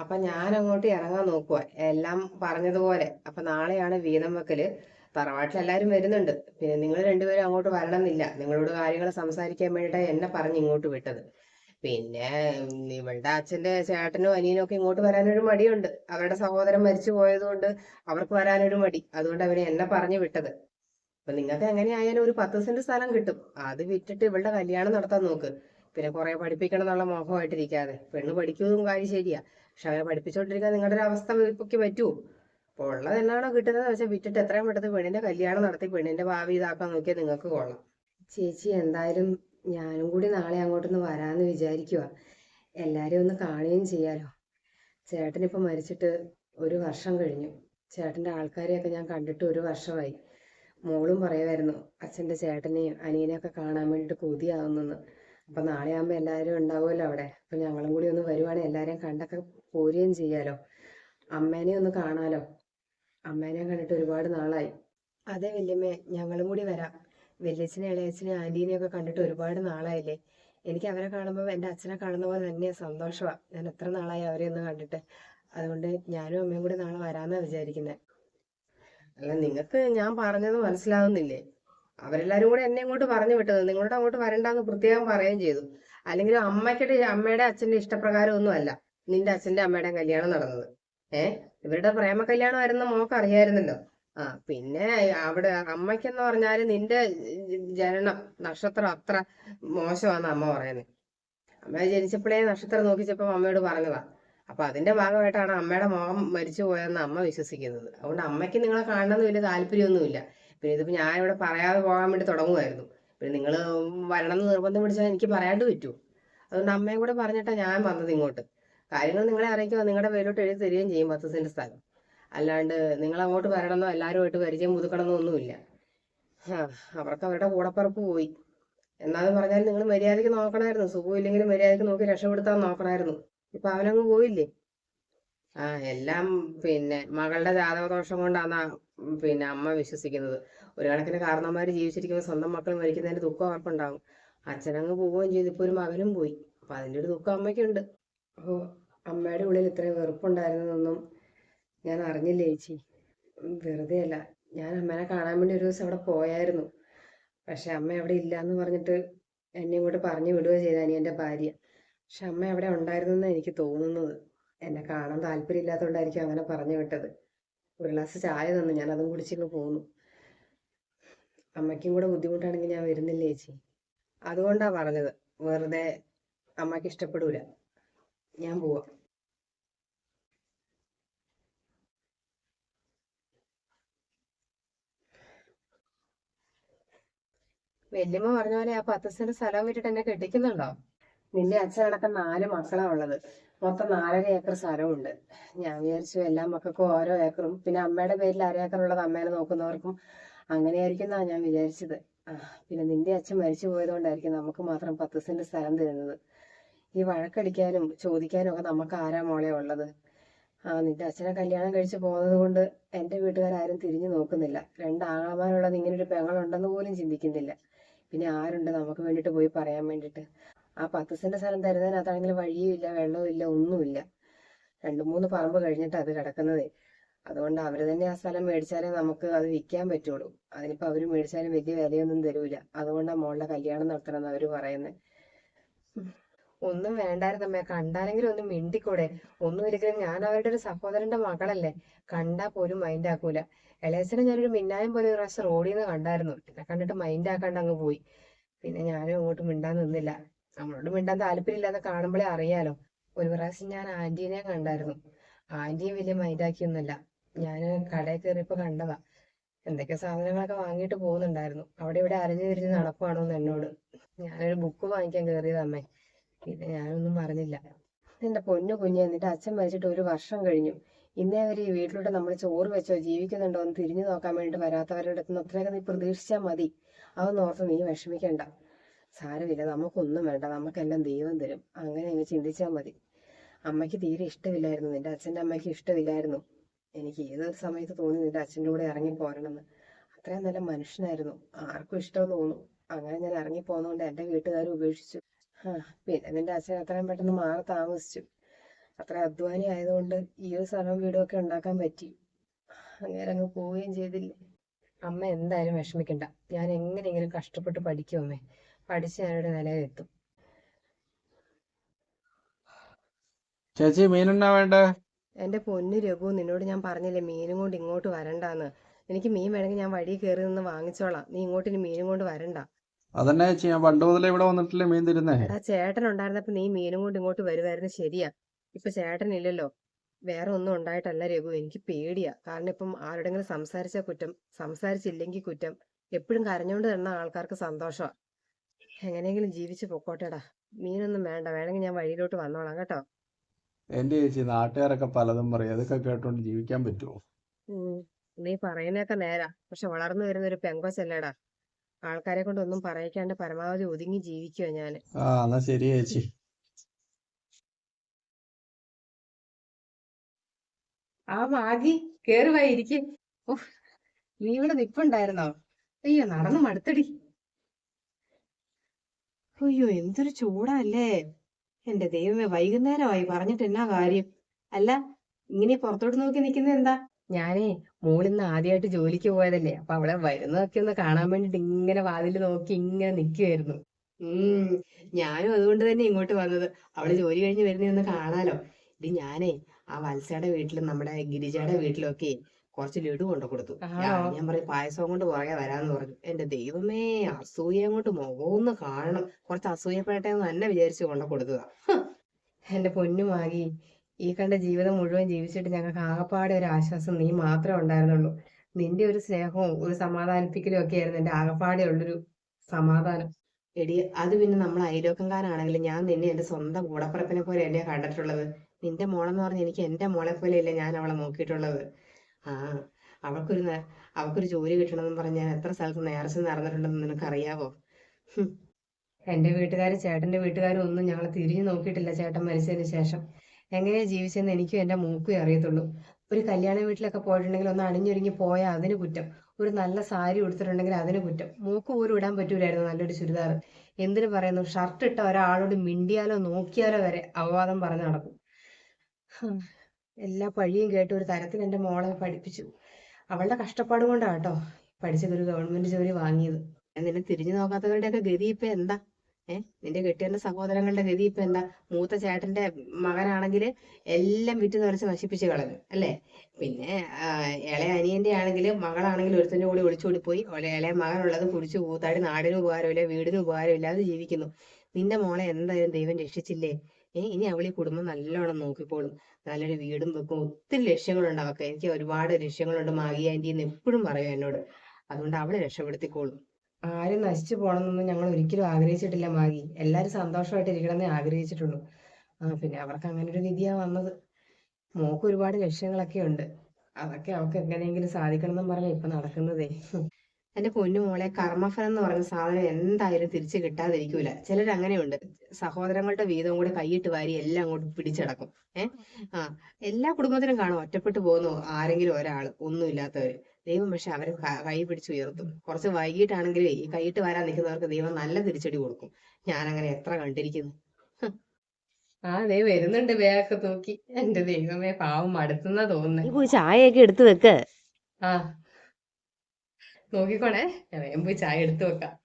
അപ്പൊ ഞാൻ അങ്ങോട്ട് ഇറങ്ങാൻ നോക്കുക എല്ലാം പറഞ്ഞതുപോലെ. അപ്പൊ നാളെയാണ് വീതം വെക്കൽ. തറവാട്ടിൽ എല്ലാവരും വരുന്നുണ്ട്. പിന്നെ നിങ്ങൾ രണ്ടുപേരും അങ്ങോട്ട് വരണമെന്നില്ല. നിങ്ങളോട് കാര്യങ്ങൾ സംസാരിക്കാൻ വേണ്ടിയിട്ടാണ് എന്നെ പറഞ്ഞ് ഇങ്ങോട്ട് വിട്ടത്. പിന്നെ ഇവളുടെ അച്ഛന്റെ ചേട്ടനും അനിയനും ഒക്കെ ഇങ്ങോട്ട് വരാനൊരു മടിയുണ്ട്. അവരുടെ സഹോദരൻ മരിച്ചു പോയതുകൊണ്ട് അവർക്ക് വരാനൊരു മടി. അതുകൊണ്ട് അവരെ എന്നെ പറഞ്ഞു വിട്ടത്. അപ്പൊ നിങ്ങൾക്ക് എങ്ങനെയായാലും ഒരു പത്ത് സെന്റ് സ്ഥലം കിട്ടും. അത് വിറ്റിട്ട് ഇവളുടെ കല്യാണം നടത്താൻ നോക്ക്. പിന്നെ കുറെ പഠിപ്പിക്കണം എന്നുള്ള മോഹമായിട്ടിരിക്കാതെ. പെണ്ണ് പഠിക്കുന്നതും കാര്യം ശരിയാ. പക്ഷെ അവരെ നിങ്ങളുടെ ഒരു അവസ്ഥ വീപ്പൊക്കെ പറ്റുമോ അപ്പോൾ ഉള്ളത് എന്നാണോ കിട്ടുന്നത്? പക്ഷെ വിറ്റിട്ട് എത്രയും പെട്ടെന്ന് പെണ്ണിന്റെ കല്യാണം നടത്തി പെണ്ണിന്റെ ഭാവി ഇതാക്കാൻ നോക്കിയാൽ നിങ്ങൾക്ക് കൊള്ളാം. ചേച്ചി എന്തായാലും ഞാനും കൂടി നാളെ അങ്ങോട്ടൊന്ന് വരാന്ന് വിചാരിക്കുക എല്ലാരെയും ഒന്ന് കാണുകയും ചെയ്യാലോ. ചേട്ടനിപ്പോ മരിച്ചിട്ട് ഒരു വർഷം കഴിഞ്ഞു. ചേട്ടന്റെ ആൾക്കാരെയൊക്കെ ഞാൻ കണ്ടിട്ട് ഒരു വർഷമായി. മോളും പറയുമായിരുന്നു അച്ഛന്റെ ചേട്ടനെയും അനിയനെയൊക്കെ കാണാൻ വേണ്ടിയിട്ട് കൊതിയാവുന്നെന്ന്. അപ്പൊ നാളെ ആകുമ്പോ എല്ലാവരും ഉണ്ടാവുമല്ലോ അവിടെ. അപ്പൊ ഞങ്ങളും കൂടി ഒന്ന് വരുവാണെങ്കിൽ എല്ലാരെയും കണ്ടൊക്കെ പോരുകയും ചെയ്യാലോ? അമ്മേനെ ഒന്ന് കാണാലോ? അമ്മേനെ കണ്ടിട്ട് ഒരുപാട് നാളായി. അതെ വല്യമ്മേ ഞങ്ങളും കൂടി വരാം. വല്യച്ഛനെ ഇളയച്ഛനെ ആന്റീനെ ഒക്കെ കണ്ടിട്ട് ഒരുപാട് നാളായില്ലേ? എനിക്ക് അവരെ കാണുമ്പോൾ എന്റെ അച്ഛനെ കാണുന്ന പോലെ തന്നെ സന്തോഷമാണ് ഞാൻ എത്ര നാളായി അവരെ ഒന്ന് കണ്ടിട്ട്. അതുകൊണ്ട് ഞാനും അമ്മയും കൂടി നാളെ വരാമെന്നാണ് വിചാരിക്കുന്നത് അല്ല നിങ്ങൾക്ക് ഞാൻ പറഞ്ഞത് മനസ്സിലാവുന്നില്ലേ? അവരെല്ലാരും കൂടെ എന്നെ ഇങ്ങോട്ട് പറഞ്ഞു വിട്ടത്. നിങ്ങളോട് അങ്ങോട്ട് വരണ്ടാന്ന് പ്രത്യേകം പറയുകയും ചെയ്തു. അല്ലെങ്കിൽ അമ്മയ്ക്കിട്ട് അമ്മയുടെ അച്ഛന്റെ ഇഷ്ടപ്രകാരം ഒന്നും അല്ല നിന്റെ അച്ഛന്റെ അമ്മയുടെ കല്യാണം നടന്നത്. ഏ? ഇവരുടെ പ്രേമ കല്യാണം കല്യാണമായിരുന്നു മോക്ക് അറിയായിരുന്നല്ലോ. ആ പിന്നെ അവിടെ അമ്മയ്ക്കെന്ന് പറഞ്ഞാൽ നിന്റെ ജനനം നക്ഷത്രം അത്ര മോശമാന്ന് അമ്മ പറയുന്നത് അമ്മ ജനിച്ചപ്പോഴേ നക്ഷത്രം നോക്കിച്ചപ്പോ അമ്മയോട് പറഞ്ഞതാ. അപ്പൊ അതിന്റെ ഭാഗമായിട്ടാണ് അമ്മയുടെ മോഹം മരിച്ചു പോയെന്ന് അമ്മ വിശ്വസിക്കുന്നത്. അതുകൊണ്ട് അമ്മയ്ക്ക് നിങ്ങളെ കാണണമെന്ന് വലിയ താല്പര്യമൊന്നുമില്ല. പിന്നെ ഇതിപ്പോ ഞാൻ ഇവിടെ പറയാതെ പോകാൻ വേണ്ടി തുടങ്ങുമായിരുന്നു പിന്നെ നിങ്ങൾ വരണം എന്ന് നിർബന്ധം പിടിച്ചാൽ എനിക്ക് പറയാണ്ട് പറ്റുമോ അതുകൊണ്ട് അമ്മയും കൂടെ പറഞ്ഞിട്ടാ ഞാൻ വന്നത് ഇങ്ങോട്ട്. കാര്യങ്ങൾ നിങ്ങളെ അറിയിക്കുമ്പോൾ നിങ്ങളുടെ പേരോട്ട് എഴുതി തരികയും ചെയ്യും പത്ത് സ്ഥലം. അല്ലാണ്ട് നിങ്ങൾ അങ്ങോട്ട് വരണമെന്നോ എല്ലാവരുമായിട്ട് പരിചയം പുതുക്കണമെന്നോ ഒന്നുമില്ല. അവർക്ക് അവരുടെ കൂടപ്പറപ്പ് പോയി. എന്നാന്ന് പറഞ്ഞാൽ നിങ്ങൾ മര്യാദയ്ക്ക് നോക്കണമായിരുന്നു. സുഖം ഇല്ലെങ്കിലും മര്യാദയ്ക്ക് നോക്കി രക്ഷപ്പെടുത്താൻ നോക്കണമായിരുന്നു. ഇപ്പൊ അവനങ്ങ് പോയില്ലേ? ആ എല്ലാം പിന്നെ മകളുടെ ജാതകദോഷം കൊണ്ടാണ് പിന്നെ അമ്മ വിശ്വസിക്കുന്നത്. ഒരു കണക്കിന് കാരണന്മാര് ജീവിച്ചിരിക്കുമ്പോൾ സ്വന്തം മക്കൾ മരിക്കുന്നതിന്റെ ദുഃഖം അവർക്കുണ്ടാകും അച്ഛനങ്ങ് പോവുകയും ചെയ്തു. ഇപ്പൊ ഒരു മകനും പോയി. അപ്പൊ അതിന്റെ ഒരു ദുഃഖം അമ്മയ്ക്കുണ്ട്. അപ്പോ അമ്മയുടെ ഉള്ളിൽ ഇത്രയും വെറുപ്പുണ്ടായിരുന്നതൊന്നും ഞാൻ അറിഞ്ഞില്ല ചേച്ചി? വെറുതെ അല്ല. ഞാൻ അമ്മേനെ കാണാൻ വേണ്ടി ഒരു ദിവസം അവിടെ പോയായിരുന്നു. പക്ഷെ അമ്മ അവിടെ ഇല്ല എന്ന് പറഞ്ഞിട്ട് എന്നെ ഇങ്ങോട്ട് പറഞ്ഞു വിടുക ചെയ്ത അനിയന്റെ ഭാര്യ. പക്ഷെ അമ്മ അവിടെ ഉണ്ടായിരുന്നു എന്ന് എനിക്ക് തോന്നുന്നത്. എന്നെ കാണാൻ താല്പര്യമില്ലാത്തതുകൊണ്ടായിരിക്കും അങ്ങനെ പറഞ്ഞു വിട്ടത്. ഒരു ഗ്ലാസ് ചായ തന്നു. ഞാൻ അതും കുടിച്ചിങ്ങ് പോന്നു. അമ്മയ്ക്കും കൂടെ ബുദ്ധിമുട്ടാണെങ്കിൽ ഞാൻ വരുന്നില്ല ചേച്ചി? അതുകൊണ്ടാണ് പറഞ്ഞത്. വെറുതെ അമ്മയ്ക്ക് ഇഷ്ടപ്പെടൂല. ഞാൻ പോവാ. വല്യമ്മ പറഞ്ഞ പോലെ ആ പത്ത് സെന്റ് സ്ഥലം വിട്ടിട്ട് എന്നെ കെട്ടിക്കുന്നുണ്ടോ? നിന്റെ അച്ഛനടക്കം നാല് മക്കളാ ഉള്ളത്. മൊത്തം നാലര ഏക്കർ സ്ഥലമുണ്ട്. ഞാൻ വിചാരിച്ചു എല്ലാ മക്കൾക്കും ഓരോ ഏക്കറും. പിന്നെ അമ്മയുടെ പേരിൽ അര ഏക്കർ ഉള്ളത് അമ്മേനെ നോക്കുന്നവർക്കും അങ്ങനെയായിരിക്കും എന്നാ ഞാൻ വിചാരിച്ചത്. പിന്നെ നിന്റെ അച്ഛൻ മരിച്ചു പോയതുകൊണ്ടായിരിക്കും നമുക്ക് മാത്രം പത്ത് സെന്റ് സ്ഥലം തരുന്നത്. ഈ വഴക്കടിക്കാനും ചോദിക്കാനും ഒക്കെ നമുക്ക് ആരാ മോളെ ഉള്ളത്? ആ നിന്റെ അച്ഛനെ കല്യാണം കഴിച്ചു പോകുന്നത് കൊണ്ട് എന്റെ വീട്ടുകാരും തിരിഞ്ഞു നോക്കുന്നില്ല. രണ്ട് ആങ്ങളമാരുള്ളത് ഇങ്ങനെ ഒരു പെങ്ങളുണ്ടെന്ന് പോലും ചിന്തിക്കുന്നില്ല. പിന്നെ ആരുണ്ട് നമുക്ക് വേണ്ടിയിട്ട് പോയി പറയാൻ വേണ്ടിയിട്ട്? ആ പത്ത് സെന്റ് സ്ഥലം തരുന്നതിനകത്താണെങ്കിൽ വഴിയും ഇല്ല വെള്ളവും ഇല്ല ഒന്നുമില്ല. രണ്ടു മൂന്ന് പറമ്പ് കഴിഞ്ഞിട്ട് അത് കിടക്കുന്നതേ. അതുകൊണ്ട് അവർ തന്നെ ആ സ്ഥലം മേടിച്ചാലേ നമുക്ക് അത് വിൽക്കാൻ പറ്റുള്ളൂ. അതിനിപ്പോ അവർ മേടിച്ചാലും വലിയ വിലയൊന്നും തരൂല. അതുകൊണ്ടാ മോളുടെ കല്യാണം നടത്തണം എന്ന് അവർ പറയുന്നത് ഒന്നും വേണ്ടായിരുന്നു വേണ്ടായിരുന്നമ്മേ കണ്ടാലെങ്കിലും ഒന്ന് മിണ്ടിക്കൂടെ? ഒന്നും ഒരിക്കലും ഞാൻ അവരുടെ ഒരു സഹോദരന്റെ മകളല്ലേ? കണ്ടാ പോലും മൈൻഡ് ആക്കൂല. ഇളയച്ചനെ ഞാനൊരു മിന്നായം പോലെ ഒരു പ്രാവശ്യം റോഡിൽ നിന്ന് കണ്ടായിരുന്നു. എന്നെ കണ്ടിട്ട് മൈൻഡ് ആക്കാണ്ട് അങ്ങ് പോയി. പിന്നെ ഞാനും അങ്ങോട്ട് മിണ്ടാൻ നിന്നില്ല. നമ്മളോട് മിണ്ടാൻ താല്പര്യമില്ലാതെ കാണുമ്പോഴേ അറിയാലോ. ഒരു പ്രാവശ്യം ഞാൻ ആന്റീനെ കണ്ടായിരുന്നു. ആന്റിയും വലിയ മൈൻഡ് ആക്കിയൊന്നുമില്ല. ഞാൻ കടയിൽ കയറിയപ്പോ കണ്ടതാ. എന്തൊക്കെ സാധനങ്ങളൊക്കെ വാങ്ങിയിട്ട് പോകുന്നുണ്ടായിരുന്നു. അവിടെ ഇവിടെ അരഞ്ഞു തിരിഞ്ഞ് നടക്കുവാണോന്ന് എന്നോട്. ഞാനൊരു ബുക്ക് വാങ്ങിക്കാൻ കയറിയത് അമ്മേ. പിന്നെ ഞാനൊന്നും പറഞ്ഞില്ല എന്റെ പൊന്നു കുഞ്ഞ് എന്നിട്ട് അച്ഛൻ മരിച്ചിട്ട് ഒരു വർഷം കഴിഞ്ഞു. ഇന്നേ വരെ ഈ വീട്ടിലൂടെ നമ്മൾ ചോറ് വെച്ചോ ജീവിക്കുന്നുണ്ടോ എന്ന് തിരിഞ്ഞു നോക്കാൻ വേണ്ടി വരാത്തവരുടെ അടുത്ത് അത്രയൊക്കെ നീ പ്രതീക്ഷിച്ചാൽ മതി. അതൊന്നും ഓർത്ത് നീ വിഷമിക്കണ്ട. സാരമില്ല നമുക്കൊന്നും വേണ്ട. നമുക്കെല്ലാം ദൈവം തരും. അങ്ങനെ അങ്ങ് ചിന്തിച്ചാൽ മതി. അമ്മയ്ക്ക് തീരെ ഇഷ്ടമില്ലായിരുന്നു. നിന്റെ അച്ഛന്റെ അമ്മയ്ക്ക് ഇഷ്ടമില്ലായിരുന്നു. എനിക്ക് ഏതൊരു സമയത്ത് തോന്നി നിന്റെ അച്ഛന്റെ കൂടെ ഇറങ്ങി പോരണമെന്ന് അത്രയും നല്ല മനുഷ്യനായിരുന്നു. ആർക്കും ഇഷ്ടമെന്ന് തോന്നും. അങ്ങനെ ഞാൻ ഇറങ്ങി പോകുന്നതുകൊണ്ട് എന്റെ വീട്ടുകാർ ഉപേക്ഷിച്ചു. പിന്നെ നിന്റെ അച്ഛൻ എത്രയും പെട്ടെന്ന് മാറി താമസിച്ചു. അത്ര അധ്വാനി ആയതുകൊണ്ട് ഈ ഒരു സ്ഥലവും വീടും ഒക്കെ ഉണ്ടാക്കാൻ പറ്റി. അങ്ങനെ അങ്ങ് പോവുകയും ചെയ്തില്ലേ? അമ്മ എന്തായാലും വിഷമിക്കണ്ട. ഞാൻ എങ്ങനെയെങ്കിലും കഷ്ടപ്പെട്ട് പഠിക്കും അമ്മേ. പഠിച്ച് ഞാനൊരു നിലയിലെത്തും. ചേച്ചി മീനെന്നാ വേണ്ടേ? എന്റെ പൊന്നു രഘു നിന്നോട് ഞാൻ പറഞ്ഞില്ലേ മീനും കൊണ്ട് ഇങ്ങോട്ട് വരണ്ടാന്ന്. എനിക്ക് മീൻ വേണമെങ്കിൽ ഞാൻ വഴി കയറി നിന്ന് വാങ്ങിച്ചോളാം. നീ ഇങ്ങോട്ട് ഇനി മീനും കൊണ്ട് വരണ്ട. അതന്നെ ചെയ്യാം. പണ്ട് മുതലേ ഇവിടെ വന്നിട്ടില്ലേ മീൻ തരുന്നേ? എടാ ചേട്ടൻ ഉണ്ടായിരുന്നപ്പോ നീ മീനും കൊണ്ട് ഇങ്ങോട്ട് വരുമായിരുന്നു ശരിയാ. ഇപ്പൊ ചേട്ടൻ ഇല്ലല്ലോ വേറെ ഒന്നും ഉണ്ടായിട്ടല്ല രഘു. എനിക്ക് പേടിയാ. കാരണം ഇപ്പം ആരോടെങ്കിലും സംസാരിച്ച കുറ്റം. സംസാരിച്ചില്ലെങ്കിൽ കുറ്റം. എപ്പോഴും കരഞ്ഞോണ്ട് തരുന്ന ആൾക്കാർക്ക് സന്തോഷമാ എങ്ങനെയെങ്കിലും ജീവിച്ചു പൊക്കോട്ടെടാ. മീനൊന്നും വേണ്ട. വേണമെങ്കിൽ ഞാൻ വഴിയിലോട്ട് വന്നോളാം കേട്ടോ. എന്റെ ചേച്ചി നാട്ടുകാരൊക്കെ പലതും പറയും. അതൊക്കെ കേട്ടോണ്ട് ജീവിക്കാൻ പറ്റുമോ നീ പറയുന്നൊക്കെ നേരാ. പക്ഷെ വളർന്നു വരുന്ന ഒരു പെങ്കൊച്ചല്ലേടാ. ആൾക്കാരെ കൊണ്ട് ഒന്നും പറയിക്കാണ്ട് പരമാവധി ഒതുങ്ങി ജീവിക്കുവാ ഞാൻ. ആ എന്നാ ശരി ചേച്ചി. ആ മാഗി കേറി നീ ഇവിടെ നിപ്പുണ്ടായിരുന്നോ? അയ്യോ നടന്നു മടുത്തടി. അയ്യോ എന്തൊരു ചൂടല്ലേ. എന്റെ ദൈവമേ വൈകുന്നേരമായി പറഞ്ഞിട്ട് എന്നാ കാര്യം? അല്ല ഇങ്ങനെ പുറത്തോട്ട് നോക്കി നിൽക്കുന്നത് എന്താ? ഞാനേ മോളിന്ന് ആദ്യമായിട്ട് ജോലിക്ക് പോയതല്ലേ. അപ്പൊ അവളെ വരുന്നതൊക്കെ ഒന്ന് കാണാൻ വേണ്ടിട്ട് ഇങ്ങനെ വാതിൽ നോക്കി ഇങ്ങനെ നിൽക്കുമായിരുന്നു ഉം. ഞാനും അതുകൊണ്ട് തന്നെ ഇങ്ങോട്ട് വന്നത്. അവൾ ജോലി കഴിഞ്ഞ് വരുന്ന ഒന്ന് കാണാലോ. ഇത് ഞാനേ ആ വത്സയുടെ വീട്ടിലും നമ്മുടെ ഗിരിജയുടെ വീട്ടിലൊക്കെ കുറച്ച് ലഡു കൊണ്ടു കൊടുത്തു. ഞാൻ പറയും പായസം കൊണ്ട് പുറകെ വരാന്ന് പറഞ്ഞു. എന്റെ ദൈവമേ അസൂയ അങ്ങോട്ട് മുഖമൊന്ന് കാണണം. കുറച്ച് അസൂയപ്പെടട്ടെ എന്ന് തന്നെ വിചാരിച്ചു കൊണ്ടു കൊടുത്തതാ. എന്റെ എന്റെ പൊന്നുമാകി ഈ കണ്ട ജീവിതം മുഴുവൻ ജീവിച്ചിട്ട് ഞങ്ങൾക്ക് ആകപ്പാടെ ഒരു ആശ്വാസം നീ മാത്രമേ ഉണ്ടായിരുന്നുള്ളൂ. നിന്റെ ഒരു സ്നേഹവും ഒരു സമാധാനിപ്പിക്കലും ഒക്കെ ആയിരുന്നു എന്റെ ആകപ്പാടെ ഉള്ളൊരു സമാധാനം. എടി അത് പിന്നെ നമ്മൾ അയലോക്കംകാരാണെങ്കിലും ഞാൻ നിന്നെ എന്റെ സ്വന്തം കൂടപ്പറപ്പിനെ പോലെ അല്ലേ കണ്ടിട്ടുള്ളത്. നിന്റെ മോളെന്ന് പറഞ്ഞ എനിക്ക് എന്റെ മോളെ പോലെയല്ലേ ഞാൻ അവളെ നോക്കിയിട്ടുള്ളത്. ആ അവൾക്കൊരു അവൾക്കൊരു ജോലി കിട്ടണമെന്ന് പറഞ്ഞ് ഞാൻ എത്ര സ്ഥലത്ത് നേർച്ച നടന്നിട്ടുണ്ടെന്ന് നിനക്കറിയാവോ. എന്റെ വീട്ടുകാർ ചേട്ടന്റെ വീട്ടുകാരും ഒന്നും ഞങ്ങളെ തിരിഞ്ഞു നോക്കിയിട്ടില്ല. ചേട്ടൻ മരിച്ചതിന് ശേഷം. എങ്ങനെയാ ജീവിച്ചെന്ന് എനിക്കും എന്റെ മൂക്കും അറിയത്തുള്ളൂ. ഒരു കല്യാണ വീട്ടിലൊക്കെ പോയിട്ടുണ്ടെങ്കിൽ ഒന്ന് അണിഞ്ഞൊരുങ്ങി പോയാൽ അതിന് കുറ്റം. ഒരു നല്ല സാരി ഉടുത്തിട്ടുണ്ടെങ്കിൽ അതിന് കുറ്റം. മൂക്ക് പോലും ഇടാൻ പറ്റൂലായിരുന്നു നല്ലൊരു ചുരിദാർ എന്തിനു പറയുന്നു? ഷർട്ട് ഇട്ട ഒരാളോട് മിണ്ടിയാലോ നോക്കിയാലോ വരെ അവവാദം പറഞ്ഞു നടക്കും. എല്ലാ പഴിയും കേട്ട് ഒരു തരത്തിൽ എന്റെ മോളെ പഠിപ്പിച്ചു. അവളുടെ കഷ്ടപ്പാട് കൊണ്ടാണ് കേട്ടോ പഠിച്ചതൊരു ഗവൺമെന്റ് ജോലി വാങ്ങിയത്. എന്നിട്ട് തിരിഞ്ഞു നോക്കാത്തവരുടെയൊക്കെ ഗതി ഇപ്പൊ എന്താ? ഏ നിന്റെ കെട്ടിയന്റെ സഹോദരങ്ങളുടെ ഗതി ഇപ്പൊ എന്താ? മൂത്ത ചേട്ടന്റെ മകനാണെങ്കിൽ എല്ലാം വിറ്റ് നിറച്ച് നശിപ്പിച്ച് കളഞ്ഞു അല്ലേ? പിന്നെ ഇളയ അനിയന്റെ ആണെങ്കിൽ മകളാണെങ്കിൽ ഒരുത്തന്റെ കൂടി ഒളിച്ചോടി പോയി ഇളയ മകനുള്ളത് കുടിച്ചു കൂത്താടി നാടിന് ഉപകാരമില്ല വീടിന് ഉപകാരമില്ലാതെ ജീവിക്കുന്നു. നിന്റെ മോളെ എന്തായാലും ദൈവം രക്ഷിച്ചില്ലേ? ഏഹ് ഇനി അവളീ കുടുംബം നല്ലോണം നോക്കിക്കോളും. നല്ലൊരു വീടും വെക്കും. ഒത്തിരി ലക്ഷ്യങ്ങളുണ്ട് അവൾക്ക് എനിക്ക് ഒരുപാട് ലക്ഷ്യങ്ങളുണ്ട് മാഗി ആന്റി എന്ന് എപ്പോഴും പറയും എന്നോട്. അതുകൊണ്ട് അവളെ രക്ഷപ്പെടുത്തിക്കോളും. ആരും നശിച്ചു പോകണമെന്നൊന്നും ഞങ്ങൾ ഒരിക്കലും ആഗ്രഹിച്ചിട്ടില്ല മാഗി. എല്ലാവരും സന്തോഷമായിട്ട് ഇരിക്കണമെന്നേ ആഗ്രഹിച്ചിട്ടുള്ളൂ. ആ പിന്നെ അവർക്ക് അങ്ങനെ ഒരു വിധിയാ വന്നത്. മോക്ക് ഒരുപാട് ലക്ഷ്യങ്ങളൊക്കെ ഉണ്ട്. അതൊക്കെ അവൾക്ക് എങ്ങനെയെങ്കിലും സാധിക്കണം എന്നും പറഞ്ഞ ഇപ്പൊ നടക്കുന്നതേ. എന്റെ പൊന്നു മോളെ കർമ്മഫലം എന്ന് പറഞ്ഞ സാധനം എന്തായാലും തിരിച്ചു കിട്ടാതിരിക്കൂല. ചിലർ അങ്ങനെയുണ്ട് സഹോദരങ്ങളുടെ വീതം കൂടെ കൈയിട്ട് വാരി എല്ലാം അങ്ങോട്ട് പിടിച്ചടക്കും. ഏഹ് ആ എല്ലാ കുടുംബത്തിലും കാണും ഒറ്റപ്പെട്ടു പോകുന്നു ആരെങ്കിലും ഒരാൾ ഒന്നുമില്ലാത്തവര്. ദൈവം പക്ഷെ അവരെ കൈ പിടിച്ച് ഉയർത്തും. കുറച്ച് വൈകിട്ടാണെങ്കിലും ഈ കൈയിട്ട് വരാൻ നിൽക്കുന്നവർക്ക് ദൈവം നല്ല തിരിച്ചടി കൊടുക്കും. ഞാൻ അങ്ങനെ എത്ര കണ്ടിരിക്കുന്നു. ആ ദേ വരുന്നുണ്ട് ബാഗൊക്കെ തൂക്കി. എന്റെ ദൈവമേ പാവം മടുത്തുന്ന തോന്നുന്നു. ചായയൊക്കെ എടുത്തു വെക്ക്. ആ. നോക്കിക്കോണേ. ഞാൻ വേഗം പോയി ചായ എടുത്തു വെക്കാം.